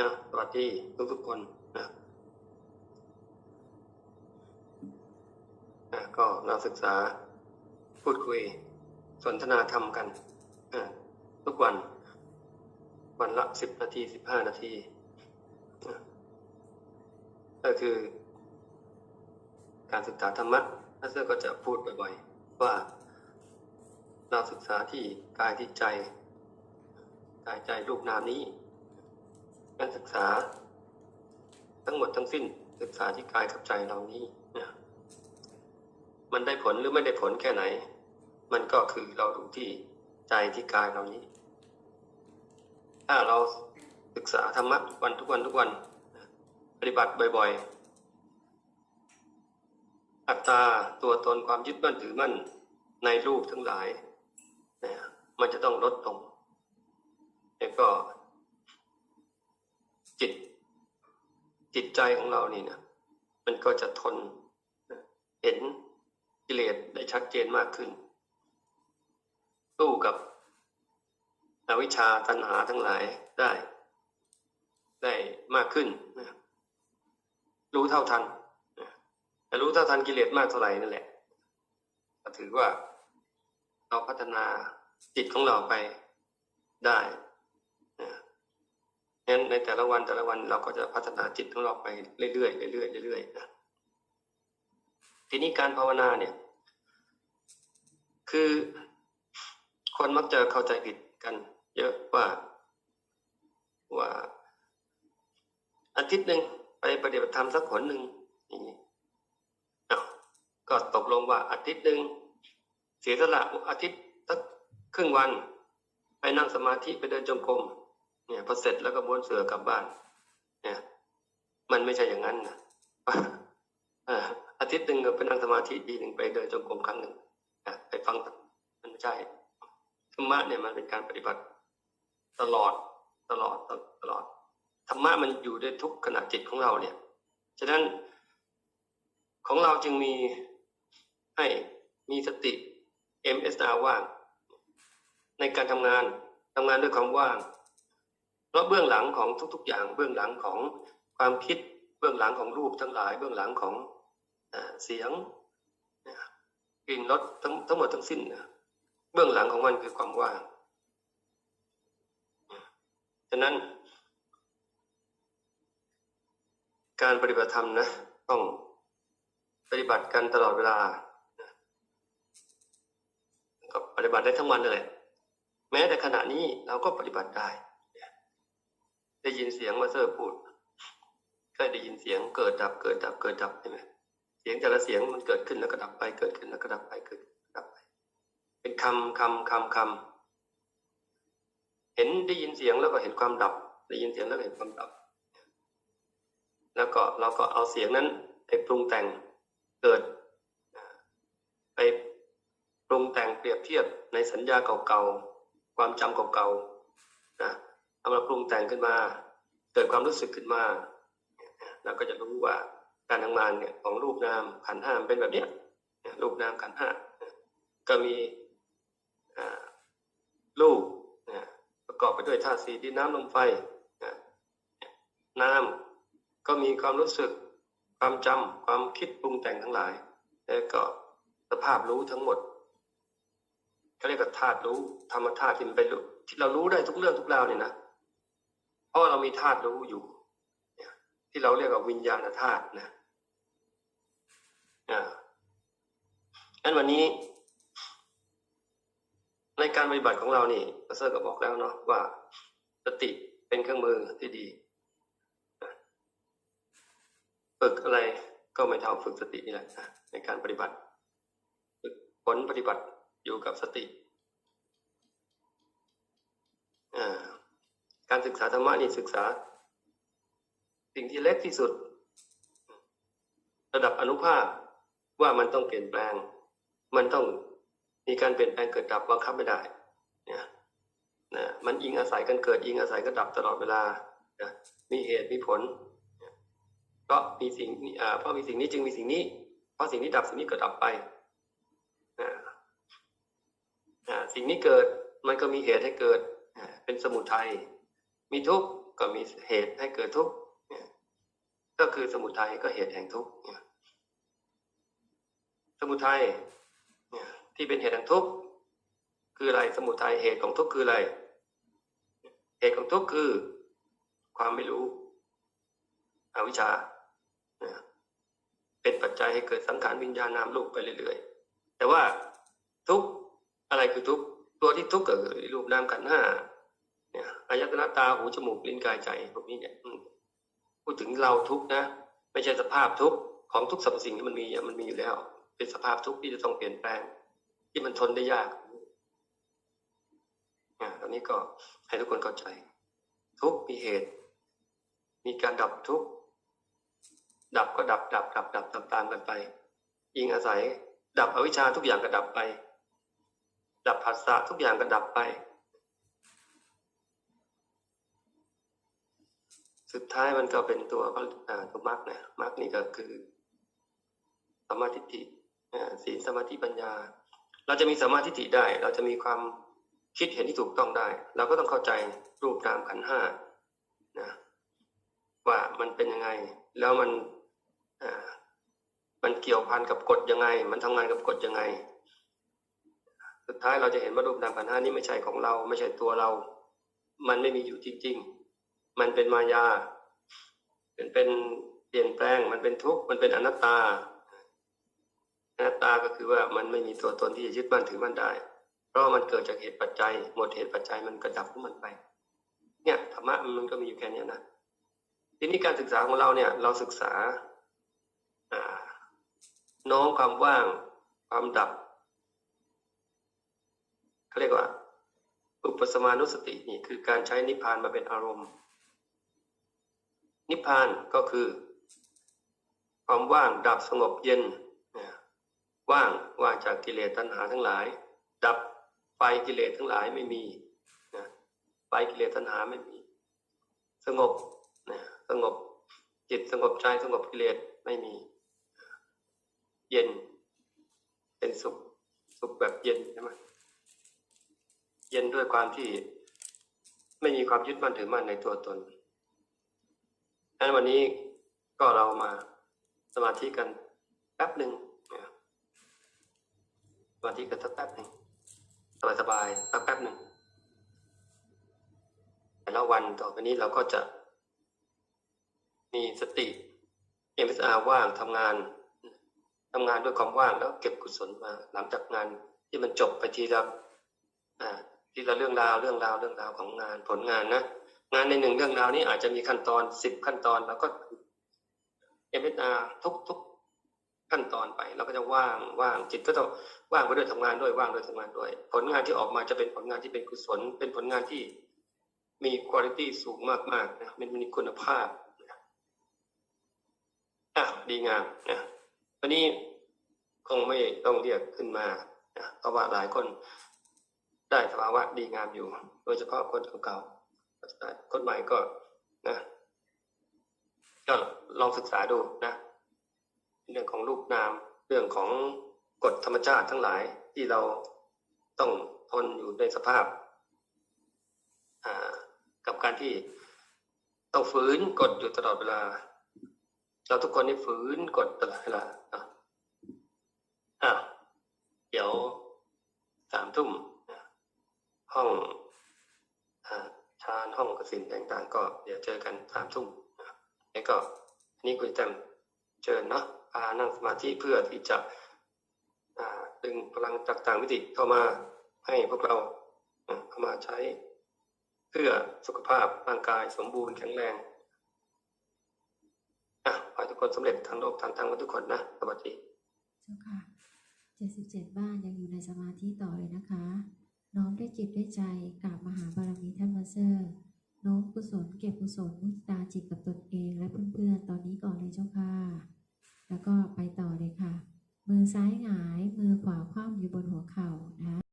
นะสวัสดีทุกทุกๆคนนะนะก็เราศึกษาพูดคุยสนทนาธรรมกันนะทุกวัน วันละสิบนาทีสิบห้านาทีนะก็คือ การศึกษาธรรมะนักเสือก็จะพูดบ่อยๆว่าเราศึกษาที่กายที่ใจกายใจรูปนามนี้ การศึกษา ทั้งหมดทั้งสิ้น ศึกษาที่กายกับใจเรานี้นะมันได้ผลหรือไม่ได้ผลแค่ไหน มันก็คือเราดูที่ใจที่กายเรานี้ ถ้าเราศึกษาธรรมะทุกวันทุกวันทุกวัน ปฏิบัติบ่อยๆ อัตตาตัวตนความยึดมั่นถือมั่นในรูปทั้งหลายนะมันจะต้องลดลงแล้วก็ จิต จิตใจของเรานี่นะมันก็จะทนเห็นกิเลสได้ชัดเจนมากขึ้นสู้กับอวิชชาตัณหาทั้งหลายได้ ได้มากขึ้นนะรู้เท่าทันแต่รู้เท่าทันกิเลสมากเท่าไหร่นั่นแหละก็ถือว่าเราพัฒนาจิตของเราไปได้ งั้นในแต่ละวันแต่ละวันเราก็จะพัฒนาจิตของเราไปเรื่อยๆเรื่อยๆเรื่อยๆนะทีนี้การภาวนาเนี่ย คือคนมักจะเข้าใจผิดกัน เยอะว่าว่า อาทิตย์หนึ่งไปปฏิบัติธรรมสักหนหนึ่งอย่างนี้อ้าวก็ตกลงว่าอาทิตย์หนึ่งเสียสละอาทิตย์สักครึ่งวัน ไปนั่งสมาธิไปเดินจงกรม เนี่ยพอเสร็จแล้วก็ม้วนเสือกลับบ้าน เนี่ย มันไม่ใช่อย่างนั้นนะอ่ออาทิตย์หนึ่งก็ไปนั่งสมาธิทีหนึ่งไปเดินจงกรมครั้งหนึ่งไปฟังมันไม่ใช่ธรรมะเนี่ยมันเป็นการปฏิบัติ ตลอดตลอดตลอดธรรมะมันอยู่ในทุกขณะจิตของเราเนี่ย ฉะนั้นของเราจึงมีให้มีสติ MSR ว่าง ในการทำงานทำงานด้วยความว่าง เพราะเบื้องหลังของทุก ๆ อย่าง เบื้องหลังของความคิด เบื้องหลังของรูปทั้งหลาย เบื้องหลังของเสียงกลิ่นรสทั้งทั้งหมดทั้งสิ้นเบื้องหลังของมันคือความว่างฉะนั้น การปฏิบัติธรรมนะต้องปฏิบัติกันตลอดเวลาก็ปฏิบัติได้ทั้งวันนั่นแหละแม้แต่ขณะนี้เราก็ปฏิบัติได้ ได้ยินเสียงมาเซอร์พูดเคยได้ยินเสียงเกิดดับเกิดดับเกิดดับใช่ไหมเสียงแต่ละเสียงมันเกิดขึ้นแล้วก็ดับไปเกิดขึ้นแล้วก็ดับไปเกิดดับไป เป็นคำคำคำคำเห็นได้ยินเสียงแล้วก็เห็นความดับ ได้ยินเสียงแล้วเห็นความดับ แล้วก็เราก็เอาเสียงนั้นไปปรุงแต่งเกิด ไปปรุงแต่งเปรียบเทียบในสัญญาเก่าๆความจำเก่าๆนะ เอามาปรุงแต่งขึ้นมา เกิดความรู้สึกขึ้นมาเราก็จะรู้ว่าการทำงานเนี่ยของรูปนามขันห้ามเป็นแบบเนี้ยรูปนามขันห้าก็มีรูปประกอบไปด้วยธาตุสีดินน้ำลมไฟน้ำก็มีความรู้สึกความจำความคิดปรุงแต่งทั้งหลาย แล้วก็สภาพรู้ทั้งหมดเขาเรียกว่าธาตุรู้ธรรมธาตุที่มันเป็นที่เรารู้ได้ทุกเรื่องทุกราวเนี่ยนะ เพราะเรามีธาตุรู้อยู่ที่เราเรียกว่าวิญญาณธาตุนะอ่างั้นวันนี้ ในการปฏิบัติของเรานี่ประเสริฐก็บอกแล้วเนาะว่าสติเป็นเครื่องมือที่ดีฝึกอะไรก็ไม่เท่าฝึกสตินี่แหละนะในการปฏิบัติฝึกผลปฏิบัติอยู่กับสติอ่า การศึกษาธรรมะนี่ศึกษา สิ่งที่เล็กที่สุด ระดับอนุภาคว่ามันต้องเปลี่ยนแปลง มันต้องมีการเปลี่ยนแปลงเกิดดับบังคับไม่ได้เนี่ยนะมันอิงอาศัยกันเกิดอิงอาศัยก็ดับตลอดเวลานะมีเหตุมีผลเพราะมีสิ่งอ่าเพราะมีสิ่งนี้จึงมีสิ่งนี้ เพราะสิ่งนี้ดับสิ่งนี้ก็ดับไปอ่าสิ่งนี้เกิดมันก็มีเหตุให้เกิดเป็นสมุทัย มีทุกข์ก็มีเหตุให้เกิดทุกข์เนี่ยก็คือสมุทัยก็เหตุแห่งทุกข์เนี่ยสมุทัยเนี่ยที่เป็นเหตุแห่งทุกข์คืออะไรสมุทัยเหตุของทุกข์คืออะไร เหตุของทุกข์คือ ความไม่รู้อวิชชาเป็นปัจจัยให้เกิดสังขารวิญญาณนามรูปไปเรื่อยๆ แต่ว่าทุกข์อะไรคือทุกข์ตัวที่ทุกข์ก็คือรูปนามขันห้า อายตนะตาหูจมูกลิ้นกายใจพวกนี้เนี่ยพูดถึงเราทุกนะไม่ใช่สภาพทุกของทุกสรรพสิ่งที่มันมีอะมันมีอยู่แล้ว เป็นสภาพทุกที่จะต้องเปลี่ยนแปลง ที่มันทนได้ยากอ่าตอนนี้ก็ให้ทุกคนเข้าใจ ทุกมีเหตุ มีการดับทุกดับก็ดับดับดับดับตามตามกันไปยิงอาศัย ดับอวิชชาทุกอย่างก็ดับไป ดับผัสสะทุกอย่างก็ดับไป สุดท้ายมันก็เป็นตัวก็อ่าตัวมรรคนะมรรคนี่ก็คือสมาธิฏิศีลสมาธิปัญญา เราจะมีสมาธิฏิได้ เราจะมีความคิดเห็นที่ถูกต้องได้ เราก็ต้องเข้าใจรูปนามขันห้านะว่ามันเป็นยังไง แล้วมันอ่ามันเกี่ยวพันกับกฎยังไง มันทำงานกับกฎยังไง สุดท้ายเราจะเห็นว่ารูปนามขันห้านี้ไม่ใช่ของเรา ไม่ใช่ตัวเรา มันไม่มีอยู่จริง ๆ มันเป็นมายาเป็นเป็นเปลี่ยนแปลง มันเป็นทุกข์ มันเป็นอนัตตา อนัตตาก็คือว่ามันไม่มีตัวตนที่จะยึดมั่นถือมั่นได้ เพราะมันเกิดจากเหตุปัจจัย หมดเหตุปัจจัยมันกระดับของมันไป เนี่ยธรรมะมันก็มีอยู่แค่เนี้ยนะ ทีนี้การศึกษาของเราเนี่ย เราศึกษาอ่าน้อมความว่าง ความดับเขาเรียกว่า อุปสมานุสตินี่คือการใช้นิพพานมาเป็นอารมณ์ นิพพานก็คือ ความว่างดับสงบเย็น ว่างว่างจากกิเลสตัณหาทั้งหลาย ดับไฟกิเลสทั้งหลายไม่มีไฟกิเลสตัณหาไม่มี สงบสงบจิตสงบใจสงบกิเลสไม่มี เย็น เป็นสุขสุขแบบเย็นใช่ไหมเย็นด้วยความที่ไม่มีความยึดมั่นถือมั่นในตัวตน ดังนั้นวันนี้ก็เรามาสมาธิกันแป๊บหนึ่งสมาธิกันสักแป๊บหนึ่งสบายสบายๆสักแป๊บหนึ่งแต่ละวันต่อไปนี้เราก็จะมีสติ MSR ว่างทำงานทำงานด้วยความว่างแล้วเก็บกุศลมา หลังจากงานที่มันจบไปทีละอ่าทีละเรื่องราวเรื่องราวเรื่องราวของงานผลงานนะ งานในหนึ่งเรื่องราวนี้อาจจะมีขั้นตอนสิบขั้นตอน แล้วก็ MSR ทุกทุกขั้นตอนไปเราก็จะว่างว่างจิตก็ต้องว่างไปด้วยทำงานด้วยว่างด้วยทำงานด้วย ผลงานที่ออกมาจะเป็นผลงานที่เป็นกุศล เป็นผลงานที่มีคุณภาพสูงมากๆนะมันมีคุณภาพนะอะดีงามนะวันนี้คงไม่ต้องเรียกขึ้นมานะเพราะว่าหลายคนได้สภาวะดีงามอยู่ โดยเฉพาะคนเก่าๆ คนใหม่ก็นะก็ลองศึกษาดูนะเรื่องของรูปนาม เรื่องของกฎธรรมชาติทั้งหลายที่เราต้องทนอยู่ในสภาพกับการที่ต้องฝืนกฎอยู่ตลอดเวลา เราทุกคนนี่ฝืนกฎตลอดเวลาอะอะเดี๋ยวสามทุ่มห้อง ชานห้องกสินต่างๆ ก็เดี๋ยวเจอกันสามทุ่มนะแล้วก็อันนี้คุณแจมเชิญเนาะพานั่งสมาธิเพื่อที่จะดึงพลังจากต่างมิติเข้ามาให้พวกเราเข้ามาใช้ เพื่อสุขภาพร่างกายสมบูรณ์แข็งแรงอะขอทุกคนสำเร็จทางโลกทางธรรมกันทุกคนนะสวัสดีเจ้าค่ะ77บ้านยังอยู่ในสมาธิต่อเลยนะคะ น้อมด้วยจิตด้วยใจกราบมหาบารมีท่านมาเซอร์โน้มกุศลเก็บกุศลมุทิตาจิตกับตนเองและเพื่อนๆตอนนี้ก่อนเลยเจ้าค่ะ แล้วก็ไปต่อเลยค่ะ มือซ้ายหงายมือขวาคว่ำอยู่บนหัวเข่านะ